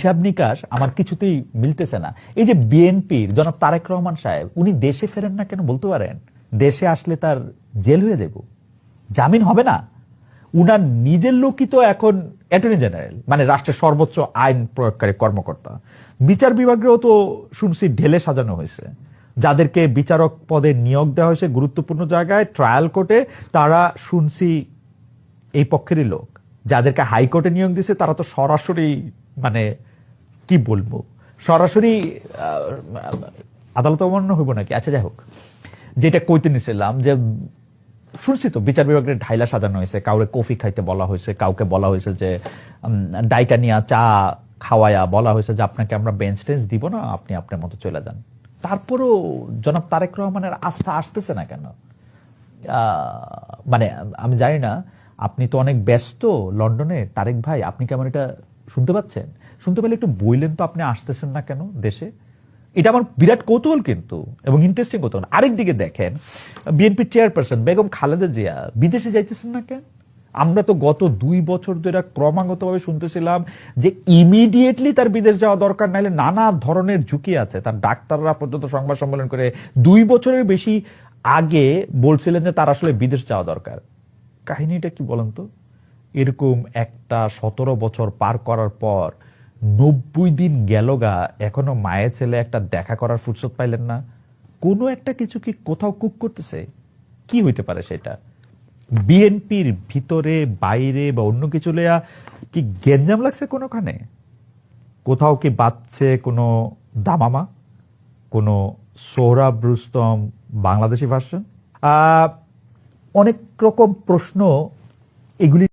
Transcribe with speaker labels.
Speaker 1: হিসাব নিকাশ আমার কিছুতেই মিলতেছে না। এই যে বিএনপির জনাব তারেক রহমান সাহেব, উনি দেশে ফেরেন না কেন বলতে পারেন? দেশে আসলে তার জেল হয়ে যাব জামিন হবে না। উনার নিজের লোকই তো এখন অ্যাটর্নি জেনারেল মানে রাষ্ট্রের সর্বোচ্চ আইন প্রয়োগকারী কর্মকর্তা। বিচার বিভাগেও তো শুনছি ঢেলে সাজানো হয়েছে। যাদেরকে বিচারক পদে নিয়োগ দেওয়া হয়েছে গুরুত্বপূর্ণ জায়গায় ট্রায়াল কোর্টে তারা শুনছি এই পক্ষেরই লোক। যাদেরকে হাইকোর্টে নিয়োগ দিয়েছে, তারা তো সরাসরি মানে কি বলব? সরাসরি আদালত অমান্য হইব নাকি? আচ্ছা যাই হোক। যেটা কইতে নিছিলাম যে, শুনছি তো, বিচার বিভাগের ঢাইলা সাজানো হয়েছে কাউকে কফি খাইতে বলা হয়েছে, কাউকে বলা হয়েছে যে ডাইকা নিয়া চা খাওয়ায়া বলা হয়েছে যে, আপনাকে আমরা বেঞ্চ টেঞ্চ দিব না, আপনি আপনার মতো চলে যান। তারপরও জনাব তারেক রহমানের আস্থা আসতেছে না কেন? মানে আমি জানি না, আপনি তো অনেক ব্যস্ত লন্ডনে। তারেক ভাই, আপনি কেমন এটা শুনতে পাচ্ছেন? শুনতে পেলে একটু বইলেন তো আপনি আসতেছেন না কেন দেশে? এটা আমার বিরাট কৌতূহল কিন্তু, এবং ইন্টারেস্টিং কৌতূহল। আরেক দিকে দেখেন বিএনপির চেয়ারপারসন বেগম খালেদা জিয়া, বিদেশে যাইতেছেন না কেন? আমরা তো গত দুই বছর ধরে ক্রমাগতভাবে শুনতেছিলাম যে ইমিডিয়েটলি তার বিদেশ যাওয়া দরকার নাইলে নানা ধরনের ঝুঁকি আছে। তার ডাক্তাররা পর্যন্ত সংবাদ সম্মেলন করে দুই বছরের বেশি আগে বলছিলেন যে তার আসলে বিদেশ যাওয়া দরকার। কাহিনীটা কি বলেন তো? এরকম একটা সতেরো বছর পার করার পর নব্বই দিন গেল গা, এখনও মায়ের ছেলে একটা দেখা করার ফুরসত পাইলেন না। কোনো একটা কিছু কি কোথাও কুক করতেছে? কি হইতে পারে সেটা? বিএনপির ভিতরে, বাইরে বা অন্য কিছু লেয়া কি গেঞ্জাম লাগছে কোনোখানে? কোথাও কি বাচ্চে কোনো দামামা? কোনো সোহরাব রুস্তম বাংলাদেশি ভার্সন অনেক রকম প্রশ্ন এগুলি